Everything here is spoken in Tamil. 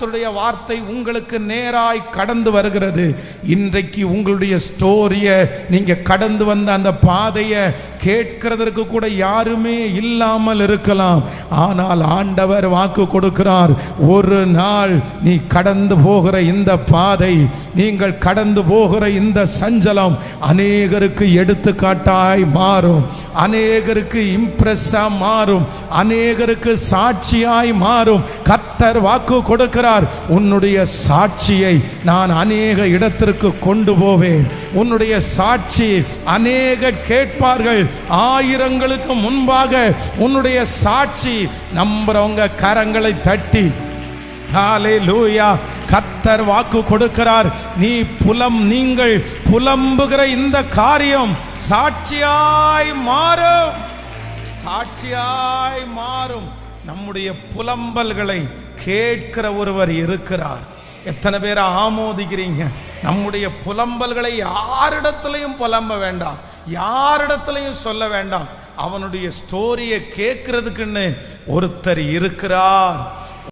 கர்த்தருடைய வார்த்தை உங்களுக்கு நேராய் கடந்து வருகிறது. இன்றைக்கு உங்களுடைய ஸ்டோரியை நீங்க கடந்து வந்த அந்த பாதையை கேட்கிறதற்கு கூட யாருமே இல்லாமல் இருக்கலாம். ஆனால் ஆண்டவர் வாக்கு கொடுக்கிறார் ஒரு நாள் நீ கடந்து போகிற இந்த பாதை நீங்கள் கடந்து போகிற இந்த சஞ்சலம் அநேகருக்கு எடுத்துக்காட்டாய் மாறும். அநேகருக்கு இம்ப்ரெஸ்ஸா மாறும். அநேகருக்கு சாட்சியாய் மாறும். கத்தர் வாக்கு கொடுக்கிறார். உன்னுடைய சாட்சியை நான் அநேக இடத்திற்கு கொண்டு போவேன். உன்னுடைய சாட்சி அநேக கேட்பார்கள். ஆயிரங்களுக்கு முன்பாக உன்னுடைய சாட்சி நம்புறவங்க கரங்களை தட்டி ஹalleluya கத்தர் வாக்கு கொடுக்கிறார். நீ புலம் நீங்கள் புலம்புகிற இந்த காரியம் சாட்சியாய் மாறும். சாட்சியாய் மாறும். நம்முடைய புலம்பல்களை கேட்கிற ஒருவர் இருக்கிறார். எத்தனை பேரை ஆமோதிக்கிறீங்க? நம்முடைய புலம்பல்களை யாரிடத்திலையும் புலம்ப வேண்டாம். யாரிடத்திலையும் சொல்ல வேண்டாம். அவனுடைய ஸ்டோரியை கேட்கறதுக்குன்னு ஒருத்தர் இருக்கிறார்.